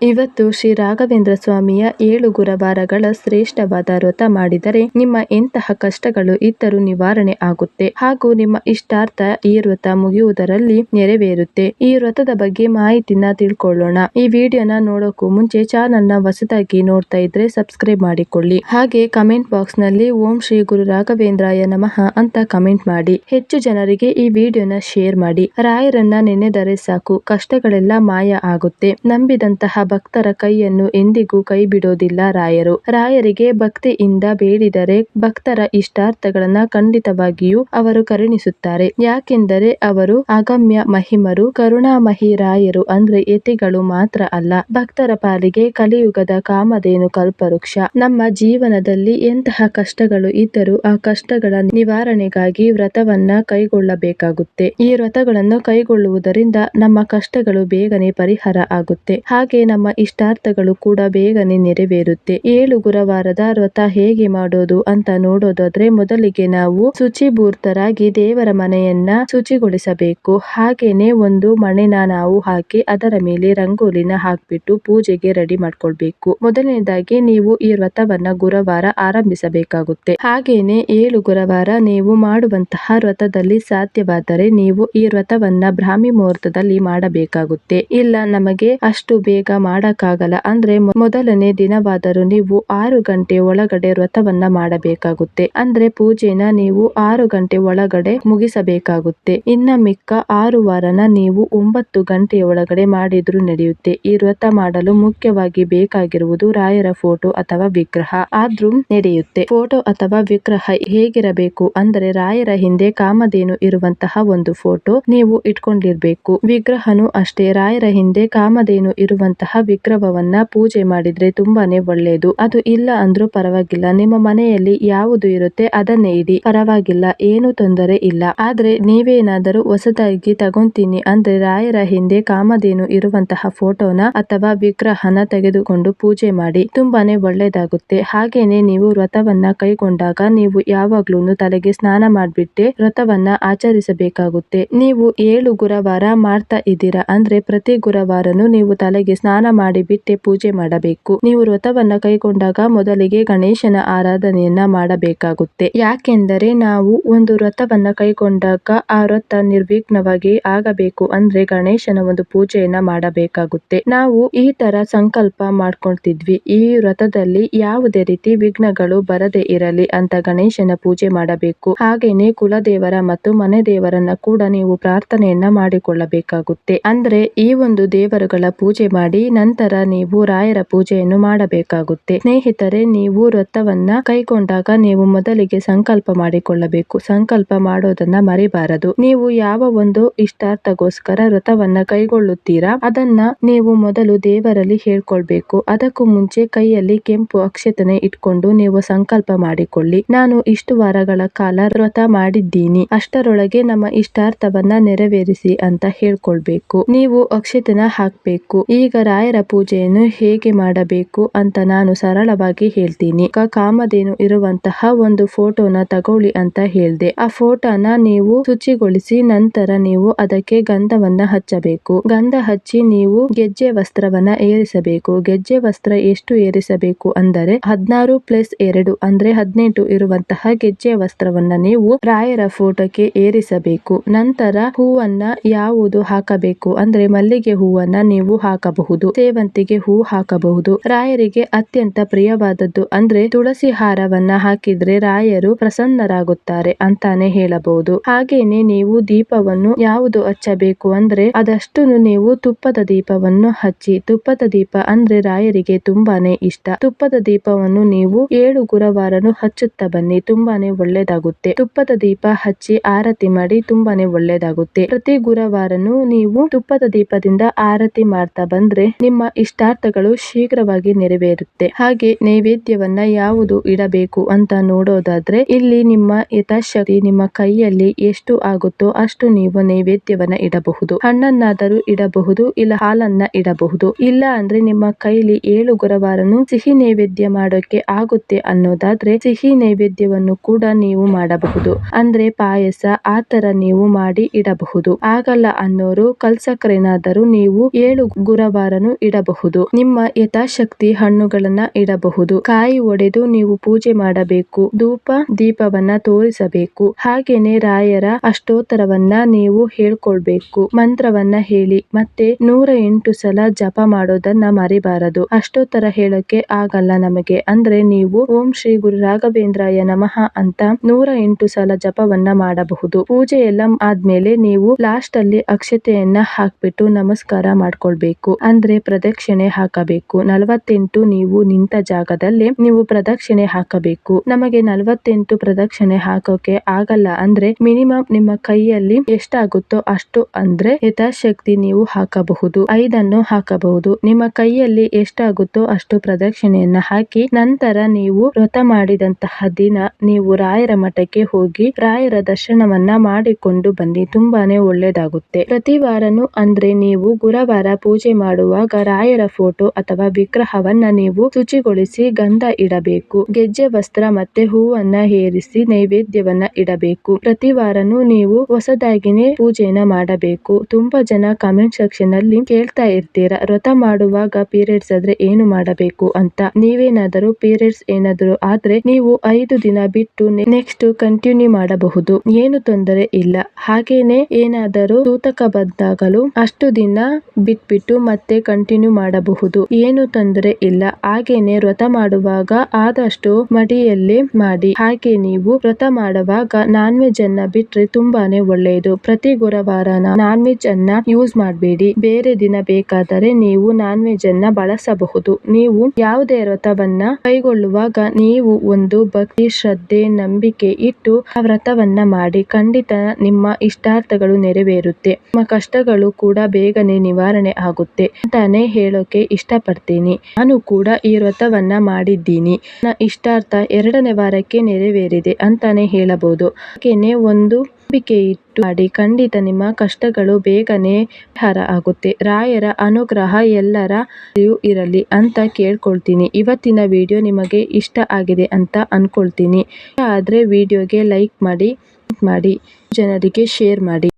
ಇವತ್ತು ಶ್ರೀ ರಾಘವೇಂದ್ರ ಸ್ವಾಮಿಯ ಏಳು ಗುರುವಾರಗಳ ಶ್ರೇಷ್ಠವಾದ ವ್ರತ ಮಾಡಿದರೆ ನಿಮ್ಮ ಎಂತಹ ಕಷ್ಟಗಳು ಇದ್ದರೂ ನಿವಾರಣೆ ಆಗುತ್ತೆ ಹಾಗೂ ನಿಮ್ಮ ಇಷ್ಟಾರ್ಥ ಈ ವ್ರತ ಮುಗಿಯುವುದರಲ್ಲಿ ನೆರವೇರುತ್ತೆ. ಈ ವ್ರತದ ಬಗ್ಗೆ ಮಾಹಿತಿನ ತಿಳ್ಕೊಳ್ಳೋಣ. ಈ ವಿಡಿಯೋನ ನೋಡೋಕ್ಕೂ ಮುಂಚೆ ಚಾನಲ್ನ ಹೊಸದಾಗಿ ನೋಡ್ತಾ ಇದ್ರೆ ಸಬ್ಸ್ಕ್ರೈಬ್ ಮಾಡಿಕೊಳ್ಳಿ. ಹಾಗೆ ಕಮೆಂಟ್ ಬಾಕ್ಸ್ನಲ್ಲಿ ಓಂ ಶ್ರೀ ಗುರು ರಾಘವೇಂದ್ರಾಯ ನಮಃ ಅಂತ ಕಮೆಂಟ್ ಮಾಡಿ. ಹೆಚ್ಚು ಜನರಿಗೆ ಈ ವಿಡಿಯೋನ ಶೇರ್ ಮಾಡಿ. ರಾಯರನ್ನ ನೆನೆದರೆ ಸಾಕು. ಕಷ್ಟಗಳೆಲ್ಲ ಮಾಯ ಆಗುತ್ತೆ. ನಂಬಿದಂತಹ ಭಕ್ತರ ಕೈಯನ್ನು ಎಂದಿಗೂ ಕೈ ಬಿಡೋದಿಲ್ಲ ರಾಯರು. ರಾಯರಿಗೆ ಭಕ್ತಿಯಿಂದ ಬೇಡಿದರೆ ಭಕ್ತರ ಇಷ್ಟಾರ್ಥಗಳನ್ನ ಖಂಡಿತವಾಗಿಯೂ ಅವರು ಕರುಣಿಸುತ್ತಾರೆ. ಯಾಕೆಂದರೆ ಅವರು ಅಗಮ್ಯ ಮಹಿಮರು ಕರುಣಾಮಹಿ ರಾಯರು ಅಂದ್ರೆ ಯತಿಗಳು ಮಾತ್ರ ಅಲ್ಲ. ಭಕ್ತರ ಪಾಲಿಗೆ ಕಲಿಯುಗದ ಕಾಮಧೇನು ಕಲ್ಪವೃಕ್ಷ. ನಮ್ಮ ಜೀವನದಲ್ಲಿ ಎಂತಹ ಕಷ್ಟಗಳು ಇದ್ದರೂ ಆ ಕಷ್ಟಗಳ ನಿವಾರಣೆಗಾಗಿ ವ್ರತವನ್ನ ಕೈಗೊಳ್ಳಬೇಕಾಗುತ್ತೆ. ಈ ವ್ರತಗಳನ್ನು ಕೈಗೊಳ್ಳುವುದರಿಂದ ನಮ್ಮ ಕಷ್ಟಗಳು ಬೇಗನೆ ಪರಿಹಾರ ಆಗುತ್ತೆ. ಹಾಗೆ ಇಷ್ಟಾರ್ಥಗಳು ಕೂಡ ಬೇಗನೆ ನೆರವೇರುತ್ತೆ. ಏಳು ಗುರುವಾರದ ವ್ರತ ಹೇಗೆ ಮಾಡೋದು ಅಂತ ನೋಡೋದಾದ್ರೆ ಮೊದಲಿಗೆ ನಾವು ಶುಚಿಭೂರ್ತರಾಗಿ ದೇವರ ಮನೆಯನ್ನ ಶುಚಿಗೊಳಿಸಬೇಕು. ಹಾಗೇನೆ ಒಂದು ಮಣೆನ ನಾವು ಹಾಕಿ ಅದರ ಮೇಲೆ ರಂಗೋಲಿನ ಹಾಕ್ಬಿಟ್ಟು ಪೂಜೆಗೆ ರೆಡಿ ಮಾಡ್ಕೊಳ್ಬೇಕು. ಮೊದಲನೇದಾಗಿ ನೀವು ಈ ವ್ರತವನ್ನ ಗುರುವಾರ ಆರಂಭಿಸಬೇಕಾಗುತ್ತೆ. ಹಾಗೇನೆ ಏಳು ಗುರುವಾರ ನೀವು ಮಾಡುವಂತಹ ವ್ರತದಲ್ಲಿ ಸಾಧ್ಯವಾದರೆ ನೀವು ಈ ವ್ರತವನ್ನ ಬ್ರಾಹ್ಮಿ ಮುಹೂರ್ತದಲ್ಲಿ ಮಾಡಬೇಕಾಗುತ್ತೆ. ಇಲ್ಲ, ನಮಗೆ ಅಷ್ಟು ಬೇಗ ಮಾಡಕ್ಕಾಗಲ್ಲ. ಅಂದ್ರೆ ಮೊದಲನೇ ದಿನವಾದರೂ ನೀವು ಆರು ಗಂಟೆ ಒಳಗಡೆ ವ್ರತವನ್ನ ಮಾಡಬೇಕಾಗುತ್ತೆ. ಅಂದ್ರೆ ಪೂಜೆನ ನೀವು ಆರು ಗಂಟೆ ಒಳಗಡೆ ಮುಗಿಸಬೇಕಾಗುತ್ತೆ. ಇನ್ನ ಮಿಕ್ಕ ಆರು ವಾರನ ನೀವು ಒಂಬತ್ತು ಗಂಟೆಯ ಒಳಗಡೆ ಮಾಡಿದ್ರು ನಡೆಯುತ್ತೆ. ಈ ವ್ರತ ಮಾಡಲು ಮುಖ್ಯವಾಗಿ ಬೇಕಾಗಿರುವುದು ರಾಯರ ಫೋಟೋ ಅಥವಾ ವಿಗ್ರಹ ಆದ್ರೂ ನಡೆಯುತ್ತೆ. ಫೋಟೋ ಅಥವಾ ವಿಗ್ರಹ ಹೇಗಿರಬೇಕು? ಅಂದರೆ ರಾಯರ ಹಿಂದೆ ಕಾಮಧೇನು ಇರುವಂತಹ ಒಂದು ಫೋಟೋ ನೀವು ಇಟ್ಕೊಂಡಿರ್ಬೇಕು. ವಿಗ್ರಹನು ಅಷ್ಟೇ ರಾಯರ ಹಿಂದೆ ಕಾಮಧೇನು ಇರುವಂತಹ ವಿಗ್ರಹವನ್ನ ಪೂಜೆ ಮಾಡಿದ್ರೆ ತುಂಬಾನೇ ಒಳ್ಳೇದು. ಅದು ಇಲ್ಲ ಅಂದ್ರೂ ಪರವಾಗಿಲ್ಲ. ನಿಮ್ಮ ಮನೆಯಲ್ಲಿ ಯಾವುದು ಇರುತ್ತೆ ಅದನ್ನೇ ಇಡಿ. ಪರವಾಗಿಲ್ಲ, ಏನು ತೊಂದರೆ ಇಲ್ಲ. ಆದ್ರೆ ನೀವೇನಾದರೂ ಹೊಸದಾಗಿ ತಗೊಂತೀನಿ ಅಂದ್ರೆ ರಾಯರ ಹಿಂದೆ ಕಾಮಧೇನು ಇರುವಂತಹ ಫೋಟೋನ ಅಥವಾ ವಿಗ್ರಹನ ತೆಗೆದುಕೊಂಡು ಪೂಜೆ ಮಾಡಿ. ತುಂಬಾನೇ ಒಳ್ಳೇದಾಗುತ್ತೆ. ಹಾಗೇನೆ ನೀವು ವ್ರತವನ್ನ ಕೈಗೊಂಡಾಗ ನೀವು ಯಾವಾಗ್ಲೂ ತಲೆಗೆ ಸ್ನಾನ ಮಾಡ್ಬಿಟ್ಟೆ ವ್ರತವನ್ನ ಆಚರಿಸಬೇಕಾಗುತ್ತೆ. ನೀವು ಏಳು ಗುರುವಾರ ಮಾಡ್ತಾ ಇದ್ದೀರಾ ಅಂದ್ರೆ ಪ್ರತಿ ಗುರುವಾರನು ನೀವು ತಲೆಗೆ ಸ್ನಾನ ಮಾಡಿ ಬಿಟ್ಟೆ ಪೂಜೆ ಮಾಡಬೇಕು. ನೀವು ವ್ರತವನ್ನ ಕೈಗೊಂಡಾಗ ಮೊದಲಿಗೆ ಗಣೇಶನ ಆರಾಧನೆಯನ್ನ ಮಾಡಬೇಕಾಗುತ್ತೆ. ಯಾಕೆಂದರೆ ನಾವು ಒಂದು ವ್ರತವನ್ನ ಕೈಗೊಂಡಾಗ ಆ ವ್ರತ ನಿರ್ವಿಘ್ನವಾಗಿ ಆಗಬೇಕು ಅಂದ್ರೆ ಗಣೇಶನ ಒಂದು ಪೂಜೆಯನ್ನ ಮಾಡಬೇಕಾಗುತ್ತೆ. ನಾವು ಈ ತರ ಸಂಕಲ್ಪ ಮಾಡ್ಕೊಳ್ತಿದ್ವಿ. ಈ ವ್ರತದಲ್ಲಿ ಯಾವುದೇ ರೀತಿ ವಿಘ್ನಗಳು ಬರದೇ ಇರಲಿ ಅಂತ ಗಣೇಶನ ಪೂಜೆ ಮಾಡಬೇಕು. ಹಾಗೇನೆ ಕುಲದೇವರ ಮತ್ತು ಮನೆ ದೇವರನ್ನ ಕೂಡ ನೀವು ಪ್ರಾರ್ಥನೆಯನ್ನ ಮಾಡಿಕೊಳ್ಳಬೇಕಾಗುತ್ತೆ. ಅಂದ್ರೆ ಈ ಒಂದು ದೇವರುಗಳ ಪೂಜೆ ಮಾಡಿ ನಂತರ ನೀವು ರಾಯರ ಪೂಜೆಯನ್ನು ಮಾಡಬೇಕಾಗುತ್ತೆ. ಸ್ನೇಹಿತರೆ, ನೀವು ವ್ರತವನ್ನ ಕೈಗೊಂಡಾಗ ನೀವು ಮೊದಲಿಗೆ ಸಂಕಲ್ಪ ಮಾಡಿಕೊಳ್ಳಬೇಕು. ಸಂಕಲ್ಪ ಮಾಡೋದನ್ನ ಮರಿಬಾರದು. ನೀವು ಯಾವ ಒಂದು ಇಷ್ಟಾರ್ಥಗೋಸ್ಕರ ವ್ರತವನ್ನ ಕೈಗೊಳ್ಳುತ್ತೀರಾ, ಅದನ್ನ ನೀವು ಮೊದಲು ದೇವರಲ್ಲಿ ಹೇಳ್ಕೊಳ್ಬೇಕು. ಅದಕ್ಕೂ ಮುಂಚೆ ಕೈಯಲ್ಲಿ ಕೆಂಪು ಅಕ್ಷತನೆ ಇಟ್ಕೊಂಡು ನೀವು ಸಂಕಲ್ಪ ಮಾಡಿಕೊಳ್ಳಿ. ನಾನು ಇಷ್ಟು ವಾರಗಳ ಕಾಲ ವ್ರತ ಮಾಡಿದ್ದೀನಿ. ಅಷ್ಟರೊಳಗೆ ನಮ್ಮ ಇಷ್ಟಾರ್ಥವನ್ನ ನೆರವೇರಿಸಿ ಅಂತ ಹೇಳ್ಕೊಳ್ಬೇಕು. ನೀವು ಅಕ್ಷತನ ಹಾಕ್ಬೇಕು. ಈಗ ರಾಯರ ಪೂಜೆಯನ್ನು ಹೇಗೆ ಮಾಡಬೇಕು ಅಂತ ನಾನು ಸರಳವಾಗಿ ಹೇಳ್ತೀನಿ. ಕಾಮಧೇನು ಇರುವಂತಹ ಒಂದು ಫೋಟೋನ ತಗೊಳ್ಳಿ ಅಂತ ಹೇಳ್ದೆ. ಆ ಫೋಟೋನ ನೀವು ಶುಚಿಗೊಳಿಸಿ ನಂತರ ನೀವು ಅದಕ್ಕೆ ಗಂಧವನ್ನ ಹಚ್ಚಬೇಕು. ಗಂಧ ಹಚ್ಚಿ ನೀವು ಗೆಜ್ಜೆ ವಸ್ತ್ರವನ್ನ ಏರಿಸಬೇಕು. ಗೆಜ್ಜೆ ವಸ್ತ್ರ ಎಷ್ಟು ಏರಿಸಬೇಕು ಅಂದರೆ ಹದಿನಾರು ಪ್ಲಸ್ ಎರಡು ಅಂದ್ರೆ ಹದಿನೆಂಟು ಇರುವಂತಹ ಗೆಜ್ಜೆ ವಸ್ತ್ರವನ್ನ ನೀವು ರಾಯರ ಫೋಟೋಕ್ಕೆ ಏರಿಸಬೇಕು. ನಂತರ ಹೂವನ್ನ ಯಾವುದು ಹಾಕಬೇಕು ಅಂದ್ರೆ ಮಲ್ಲಿಗೆ ಹೂವನ್ನ ನೀವು ಹಾಕಬಹುದು. ಸೇವಂತಿಗೆ ಹೂ ಹಾಕಬಹುದು. ರಾಯರಿಗೆ ಅತ್ಯಂತ ಪ್ರಿಯವಾದದ್ದು ಅಂದ್ರೆ ತುಳಸಿ ಹಾರವನ್ನ ಹಾಕಿದ್ರೆ ರಾಯರು ಪ್ರಸನ್ನರಾಗುತ್ತಾರೆ ಅಂತಾನೆ ಹೇಳಬಹುದು. ಹಾಗೇನೆ ನೀವು ದೀಪವನ್ನು ಯಾವುದು ಹಚ್ಚಬೇಕು ಅಂದ್ರೆ ಅದಷ್ಟು ನೀವು ತುಪ್ಪದ ದೀಪವನ್ನು ಹಚ್ಚಿ. ತುಪ್ಪದ ದೀಪ ಅಂದ್ರೆ ರಾಯರಿಗೆ ತುಂಬಾನೇ ಇಷ್ಟ. ತುಪ್ಪದ ದೀಪವನ್ನು ನೀವು ಏಳು ಗುರುವಾರನು ಹಚ್ಚುತ್ತಾ ಬನ್ನಿ, ತುಂಬಾನೇ ಒಳ್ಳೇದಾಗುತ್ತೆ. ತುಪ್ಪದ ದೀಪ ಹಚ್ಚಿ ಆರತಿ ಮಾಡಿ ತುಂಬಾನೇ ಒಳ್ಳೇದಾಗುತ್ತೆ. ಪ್ರತಿ ಗುರುವಾರನು ನೀವು ತುಪ್ಪದ ದೀಪದಿಂದ ಆರತಿ ಮಾಡ್ತಾ ಬಂದ್ರೆ ನಿಮ್ಮ ಇಷ್ಟಾರ್ಥಗಳು ಶೀಘ್ರವಾಗಿ ನೆರವೇರುತ್ತೆ. ಹಾಗೆ ನೈವೇದ್ಯವನ್ನ ಯಾವುದು ಇಡಬೇಕು ಅಂತ ನೋಡೋದಾದ್ರೆ ಇಲ್ಲಿ ನಿಮ್ಮ ಯಥಾಶಕ್ತಿ ನಿಮ್ಮ ಕೈಯಲ್ಲಿ ಎಷ್ಟು ಆಗುತ್ತೋ ಅಷ್ಟು ನೀವು ನೈವೇದ್ಯವನ್ನ ಇಡಬಹುದು. ಹಣ್ಣನ್ನಾದರೂ ಇಡಬಹುದು, ಇಲ್ಲ ಹಾಲನ್ನ ಇಡಬಹುದು. ಇಲ್ಲ ಅಂದ್ರೆ ನಿಮ್ಮ ಕೈಲಿ ಏಳು ಗುರುವಾರನು ಸಿಹಿ ನೈವೇದ್ಯ ಮಾಡೋಕೆ ಆಗುತ್ತೆ ಅನ್ನೋದಾದ್ರೆ ಸಿಹಿ ನೈವೇದ್ಯವನ್ನು ಕೂಡ ನೀವು ಮಾಡಬಹುದು. ಅಂದ್ರೆ ಪಾಯಸ ಆತರ ನೀವು ಮಾಡಿ ಇಡಬಹುದು. ಆಗಲ್ಲ ಅನ್ನೋರು, ಕಲ್ಸಕ್ರೇನಾದರೂ ನೀವು ಏಳು ಗುರುವಾರನು ಹೂವನ್ನು ಇಡಬಹುದು. ನಿಮ್ಮ ಯಥಾಶಕ್ತಿ ಹಣ್ಣುಗಳನ್ನ ಇಡಬಹುದು. ಕಾಯಿ ಒಡೆದು ನೀವು ಪೂಜೆ ಮಾಡಬೇಕು. ಧೂಪ, ದೀಪವನ್ನ ತೋರಿಸಬೇಕು. ಹಾಗೇನೆ ರಾಯರ ಅಷ್ಟೋತ್ತರವನ್ನ ನೀವು ಹೇಳ್ಕೊಳ್ಬೇಕು. ಮಂತ್ರವನ್ನ ಹೇಳಿ. ಮತ್ತೆ ನೂರ ಎಂಟು ಸಲ ಜಪ ಮಾಡೋದನ್ನ ಮರಿಬಾರದು. ಅಷ್ಟೋತ್ತರ ಹೇಳಕ್ಕೆ ಆಗಲ್ಲ ನಮಗೆ. ಅಂದ್ರೆ ನೀವು ಓಂ ಶ್ರೀ ಗುರು ರಾಘವೇಂದ್ರಾಯ ನಮಃ ಅಂತ ನೂರ ಎಂಟು ಸಲ ಜಪವನ್ನ ಮಾಡಬಹುದು. ಪೂಜೆ ಎಲ್ಲ ಆದ್ಮೇಲೆ ನೀವು ಲಾಸ್ಟ್ ಅಲ್ಲಿ ಅಕ್ಷತೆಯನ್ನ ಹಾಕ್ಬಿಟ್ಟು ನಮಸ್ಕಾರ ಮಾಡ್ಕೊಳ್ಬೇಕು. ಅಂದ್ರೆ ಪ್ರದಕ್ಷಿಣೆ ಹಾಕಬೇಕು. ನಲವತ್ತೆಂಟು, ನೀವು ನಿಂತ ಜಾಗದಲ್ಲಿ ನೀವು ಪ್ರದಕ್ಷಿಣೆ ಹಾಕಬೇಕು. ನಮಗೆ ನಲವತ್ತೆಂಟು ಪ್ರದಕ್ಷಿಣೆ ಹಾಕೋಕೆ ಆಗಲ್ಲ ಅಂದ್ರೆ ಮಿನಿಮಮ್ ನಿಮ್ಮ ಕೈಯಲ್ಲಿ ಎಷ್ಟಾಗುತ್ತೋ ಅಷ್ಟು ಅಂದ್ರೆ ಯಥಾಶಕ್ತಿ ನೀವು ಹಾಕಬಹುದು. ಐದನ್ನು ಹಾಕಬಹುದು. ನಿಮ್ಮ ಕೈಯಲ್ಲಿ ಎಷ್ಟಾಗುತ್ತೋ ಅಷ್ಟು ಪ್ರದಕ್ಷಿಣೆಯನ್ನ ಹಾಕಿ ನಂತರ ನೀವು ವ್ರತ ಮಾಡಿದಂತಹ ದಿನ ನೀವು ರಾಯರ ಮಠಕ್ಕೆ ಹೋಗಿ ರಾಯರ ದರ್ಶನವನ್ನ ಮಾಡಿಕೊಂಡು ಬನ್ನಿ. ತುಂಬಾನೇ ಒಳ್ಳೇದಾಗುತ್ತೆ. ಪ್ರತಿ ವಾರನು ಅಂದ್ರೆ ನೀವು ಗುರುವಾರ ಪೂಜೆ ಮಾಡುವಾಗ ರಾಯರ ಫೋಟೋ ಅಥವಾ ವಿಗ್ರಹವನ್ನ ನೀವು ಶುಚಿಗೊಳಿಸಿ ಗಂಧ ಇಡಬೇಕು. ಗೆಜ್ಜೆ, ವಸ್ತ್ರ ಮತ್ತೆ ಹೂವನ್ನ ಏರಿಸಿ ನೈವೇದ್ಯವನ್ನ ಇಡಬೇಕು. ಪ್ರತಿ ವಾರನು ನೀವು ಹೊಸದಾಗಿನೇ ಪೂಜೆನ ಮಾಡಬೇಕು. ತುಂಬಾ ಜನ ಕಮೆಂಟ್ ಸೆಕ್ಷನ್ ಅಲ್ಲಿ ಕೇಳ್ತಾ ಇರ್ತೀರಾ, ವ್ರತ ಮಾಡುವಾಗ ಪೀರಿಯಡ್ಸ್ ಆದ್ರೆ ಏನು ಮಾಡಬೇಕು? ಅಂತ. ನೀವೇನಾದರೂ ಪೀರಿಯಡ್ಸ್ ಏನಾದರೂ ಆದ್ರೆ ನೀವು ಐದು ದಿನ ಬಿಟ್ಟು ನೆಕ್ಸ್ಟ್ ಕಂಟಿನ್ಯೂ ಮಾಡಬಹುದು. ಏನು ತೊಂದರೆ ಇಲ್ಲ. ಹಾಗೇನೆ ಏನಾದರೂ ಸೂತಕ ಬಂದಾಗಲೂ ಅಷ್ಟು ದಿನ ಬಿಟ್ಬಿಟ್ಟು ಮತ್ತೆ ಕಂಟಿನ್ಯೂ ಮಾಡಬಹುದು. ಏನು ತೊಂದರೆ ಇಲ್ಲ. ಹಾಗೇನೆ ವ್ರತ ಮಾಡುವಾಗ ಆದಷ್ಟು ಮಡಿಯಲ್ಲಿ ಮಾಡಿ. ಹಾಗೆ ನೀವು ವ್ರತ ಮಾಡುವಾಗ ನಾನ್ ವೆಜ್ ಅನ್ನ ಬಿಟ್ರೆ ತುಂಬಾನೇ ಒಳ್ಳೆಯದು ಪ್ರತಿ ಗುರುವಾರ ನಾನ್ ವೆಜ್ ಅನ್ನ ಯೂಸ್ ಮಾಡಬೇಡಿ. ಬೇರೆ ದಿನ ಬೇಕಾದರೆ ನೀವು ನಾನ್ ವೆಜ್ ಅನ್ನ ಬಳಸಬಹುದು. ನೀವು ಯಾವುದೇ ವ್ರತವನ್ನ ಕೈಗೊಳ್ಳುವಾಗ ನೀವು ಒಂದು ಭಕ್ತಿ, ಶ್ರದ್ಧೆ, ನಂಬಿಕೆ ಇಟ್ಟು ಆ ವ್ರತವನ್ನ ಮಾಡಿ. ಖಂಡಿತ ನಿಮ್ಮ ಇಷ್ಟಾರ್ಥಗಳು ನೆರವೇರುತ್ತೆ. ನಿಮ್ಮ ಕಷ್ಟಗಳು ಕೂಡ ಬೇಗನೆ ನಿವಾರಣೆ ಆಗುತ್ತೆ. ಅಂತಾನೆ ಹೇಳೋಕೆ ಇಷ್ಟಪಡ್ತೀನಿ. ನಾನು ಕೂಡ ಈ ವ್ರತವನ್ನ ಮಾಡಿದ್ದೀನಿ. ನನ್ನ ಇಷ್ಟಾರ್ಥ ಎರಡನೇ ವಾರಕ್ಕೆ ನೆರವೇರಿದೆ ಅಂತಾನೆ ಹೇಳಬಹುದು. ಹಾಗೇನೆ ಒಂದು ನಂಬಿಕೆ ಇಟ್ಟು ಮಾಡಿ ಖಂಡಿತ ನಿಮ್ಮ ಕಷ್ಟಗಳು ಬೇಗನೆ ಪರಿಹಾರ ಆಗುತ್ತೆ. ರಾಯರ ಅನುಗ್ರಹ ಎಲ್ಲರ ಇರಲಿ ಅಂತ ಕೇಳ್ಕೊಳ್ತೀನಿ. ಇವತ್ತಿನ ವಿಡಿಯೋ ನಿಮಗೆ ಇಷ್ಟ ಆಗಿದೆ ಅಂತ ಅನ್ಕೊಳ್ತೀನಿ. ಆದ್ರೆ ವಿಡಿಯೋಗೆ ಲೈಕ್ ಮಾಡಿ ಮಾಡಿ, ಜನರಿಗೆ ಶೇರ್ ಮಾಡಿ.